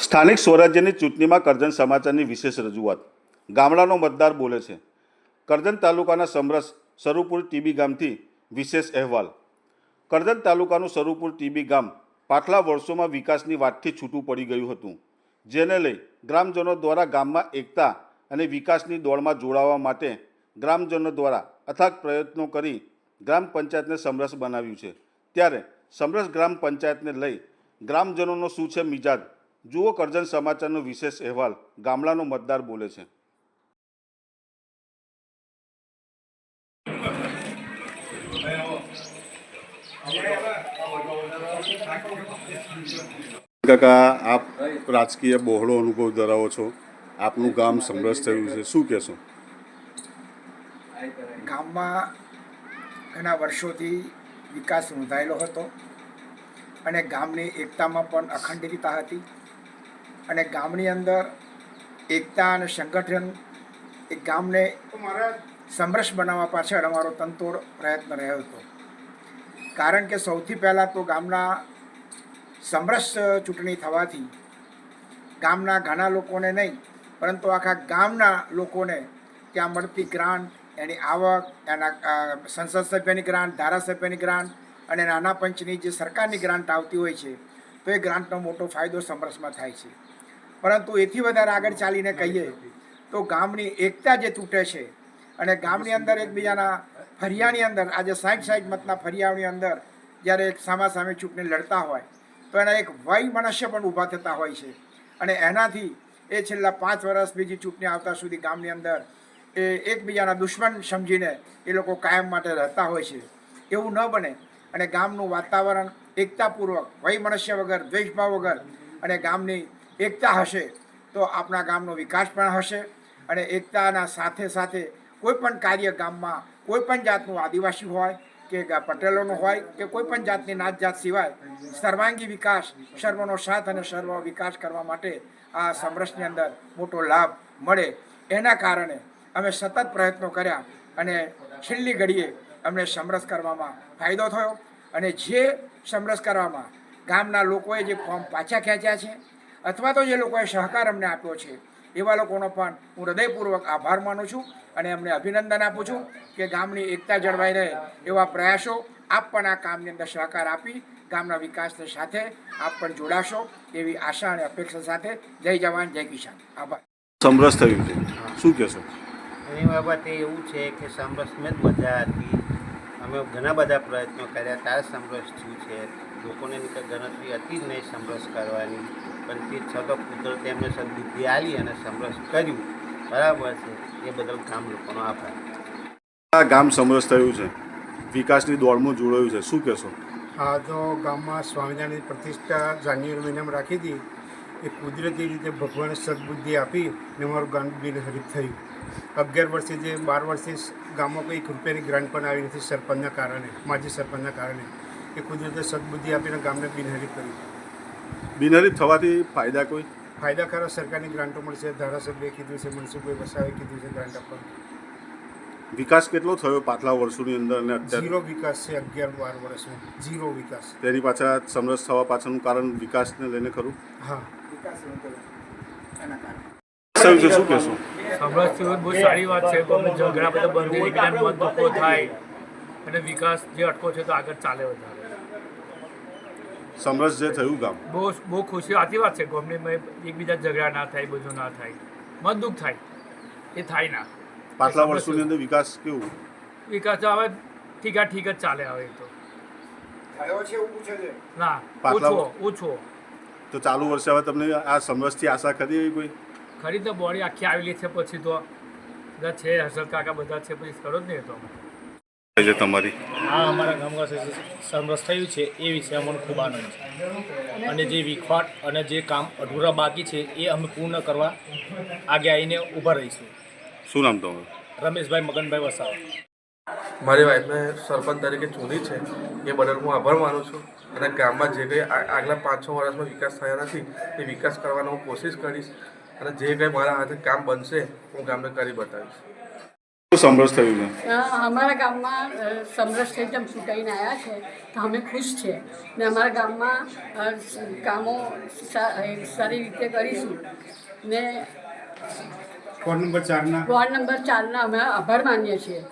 સ્થાનિક સ્વરાજ્યની ચૂંટણીમાં કરજણ સમાચારની વિશેષ રજૂઆત. ગામડાનો મતદાર બોલે છે, કરજણ તાલુકાના સમરસ સરુપુર ટીબી ગામથી વિશેષ અહેવાલ. કરજણ તાલુકાનું સરુપુર ટીબી ગામ પાછલા વર્ષોમાં વિકાસની વાતથી છૂટું પડી ગયું હતું. જેને લઈ ગ્રામજનો દ્વારા ગામમાં એકતા અને વિકાસની દોડમાં જોડાવા માટે ગ્રામજનો દ્વારા અથાગ પ્રયત્નો કરી ગ્રામ પંચાયતને સમરસ બનાવ્યું છે. ત્યારે સમરસ ગ્રામ પંચાયતને લઈ ગ્રામજનોનો શું છે મિજાજ? જુઓ કરજણ સમાચારનો વિશેષ અહેવાલ. ગામડાનો મતદાર બોલે છે. કાકા આપ રાજકીય બહોળો અનુભવ ધરાવો છો. આપનું ગામ સમરસ થયું છે. શું કહેશો? ગામમાં ઘણા વર્ષોથી વિકાસ નોંધાયેલો હતો અને ગામની એકતામાં પણ અખંડિતતા હતી. અને ગામની અંદર એકતા અને સંગઠન એ ગામને સમરસ બનાવવા પાછળ અમારો તનતોડ પ્રયત્ન રહ્યો હતો. કારણ કે સૌથી પહેલાં તો ગામના સમરસ ચૂંટણી થવાથી ગામના ઘણા લોકોને નહીં, પરંતુ આખા ગામના લોકોને ત્યાં મળતી ગ્રાન્ટ, એની આવક, એના સંસદ સભ્યની ગ્રાન્ટ, ધારાસભ્યની ગ્રાન્ટ અને નાના પંચની જે સરકારની ગ્રાન્ટ આવતી હોય છે, તો એ ગ્રાન્ટનો મોટો ફાયદો સમરસમાં થાય છે. પરંતુ એથી વધારે આગળ ચાલીને કહીએ તો ગામની એકતા જે તૂટે છે અને ગામની અંદર એકબીજાના ફરિયાની અંદર, આજે સાઠ સાઠ મતના ફરિયાની અંદર જ્યારે એક સામા સામે ચૂંટણી લડતા હોય, તો એના એક વય મનુષ્ય પણ ઊભા થતા હોય છે. અને એનાથી એ છેલ્લા પાંચ વર્ષ બીજી ચૂંટણી આવતા સુધી ગામની અંદર એ એકબીજાના દુશ્મન સમજીને એ લોકો કાયમ માટે રહેતા હોય છે. એવું ન બને. અને ગામનું વાતાવરણ એકતાપૂર્વક, વય મનુષ્ય વગર, દ્વેષભાવ વગર અને ગામની એકતા હશે તો આપણા ગામનો વિકાસ પણ હશે અને એકતાના સાથે સાથે કોઈ પણ કાર્ય ગામમાં કોઈ પણ જાતનું આદિવાસી હોય કે પટેલોનું હોય કે કોઈ પણ જાતની નાત જાત સિવાય સર્વાંગી વિકાસ, સર્વનો સાથ અને સર્વ વિકાસ કરવા માટે આ સમરસની અંદર મોટો લાભ મળે. એના કારણે અમે સતત પ્રયત્નો કર્યા અને છેલ્લી ઘડીએ અમને સમરસ કરવામાં ફાયદો થયો અને જે સમરસ કરવામાં ગામના લોકોએ જે ફોર્મ પાછા ખેંચ્યા છે અથવા તો જે લોકોએ સહકાર અમને આપ્યો છે એવા લોકોનો પણ હું હૃદયપૂર્વક આભાર માનું છું અને એમને અભિનંદન આપું છું કે ગામની એકતા જળવાઈ રહે એવા પ્રયાસો આપ પણ આ કામની અંદર સહકાર આપી ગામના વિકાસની સાથે આપ પણ જોડાશો એવી આશા અને અપેક્ષા સાથે જય જવાન જય કિસાન. આભાર. સમરસ થયું છે. શું કહેશો? એની બાબતે એવું છે કે સમરસમાં જ મજા હતી અમે ઘણા બધા પ્રયત્નો કર્યા. ત્યારે સમરસ થયું છે. લોકોને ગણતરી હતી જ નહીં સમરસ કરવાની. પણ તે છતાં કુદરતે એમને સદબુદ્ધિ આપી અને સમરસ કર્યું. બરાબર છે. એ બદલ ગામ લોકોનો આભાર. આ ગામ સમરસ થયું છે. વિકાસની દોડમાં જોડાયું છે. શું કહેશો? આ તો ગામમાં સ્વામિનારાયણની પ્રતિષ્ઠા જાન્યુઆરી મહિનામાં રાખી હતી એ કુદરતી રીતે ભગવાને સદબુદ્ધિ આપી ને મારું ગામ બિનહરીફ થયું. અગિયાર વર્ષે જે બાર વર્ષે ગામમાં કોઈ એક રૂપિયાની ગ્રાન્ટ પણ આવી નથી સરપંચના કારણે માજી સરપંચના કારણે. એ કુદરતે સદબુદ્ધિ આપીને ગામને બિનહરીફ કર્યું. બિનહરીફ થવાથી ફાયદા કોઈ? ફાયદા ખરા સરકારની ગ્રાન્ટો મળશે. ધારાસભ્યએ કીધું છે મનસુખભાઈ વસાવે કીધું છે ગ્રાન્ટ આપવાનું. વિકાસ કેટલો થયો પાછલા વર્ષોની અંદર અને અત્યારે? ઝીરો વિકાસ છે અગિયાર બાર વર્ષમાં ઝીરો વિકાસ. તેની પાછળ સમરસ થવા પાછળનું કારણ વિકાસને લઈને ખરું? હા. વિકાસ એના કારણે શું કહેશો? સમરસ બહુ સારી વાત છે. ઘણા બધા થાય અને વિકાસ જે અટકો છે તો આગળ ચાલે વધારે. સમરસ જે થયું ગામ. બહુ બહુ ખુશી. આતી વાત છે? ગમે એકબીજા ઝઘડા ના થાય બધું ના થાય. મત દુઃખ થાય. એ થાય ના. પાછલા વર્ષોની અંદર વિકાસ કેવું? વિકાસ તો હવે ઠીક આ ઠીક જ ચાલે હવે તો. થયો છે એવું પૂછે છે? ના ઓછો ઓછો તો ચાલુ વર્ષે હવે તમને આ સમરસથી આશા એવી કોઈ? ખરી તો બોડી આખી આવેલી છે પછી તો બધા છે હર્ષદ કાકા બધા છે પછી કરો જ નહીં તો. અમે છે તમારી? આ અમારા ગામમાં સંરસ થયું છે એ વિશે અમને ખૂબ આનંદ છે. અને જે વિખવાટ અને જે કામ અધૂરા બાકી છે એ અમે પૂર્ણ કરવા આગે આવીને ઊભા રહીશું. શું નામ તમારું? રમેશભાઈ મગનભાઈ વસાવા. મારી વાઈફને સરપંચ તરીકે ચૂંટી છે એ બદલ હું આભાર માનું છું. અને ગામમાં જે કંઈ આ- આગલા પાંચ છ વર્ષમાં વિકાસ થયા નથી એ વિકાસ કરવાનો હું કોશિશ કરીશ. અને જે કંઈ મારા હાથે કામ બનશે હું ગામને કરી બતાવીશ. સમરસ થયું છે. અમારા ગામમાં સમરસ થઈ જેમ ચૂંટાઈને આવ્યા છે તો અમે ખુશ છે. ને અમારા ગામમાં કામો સારી રીતે કરીશું. ને વોર્ડ નંબર ચારના? વોર્ડ નંબર ચારના અમે આભાર માનીએ છીએ.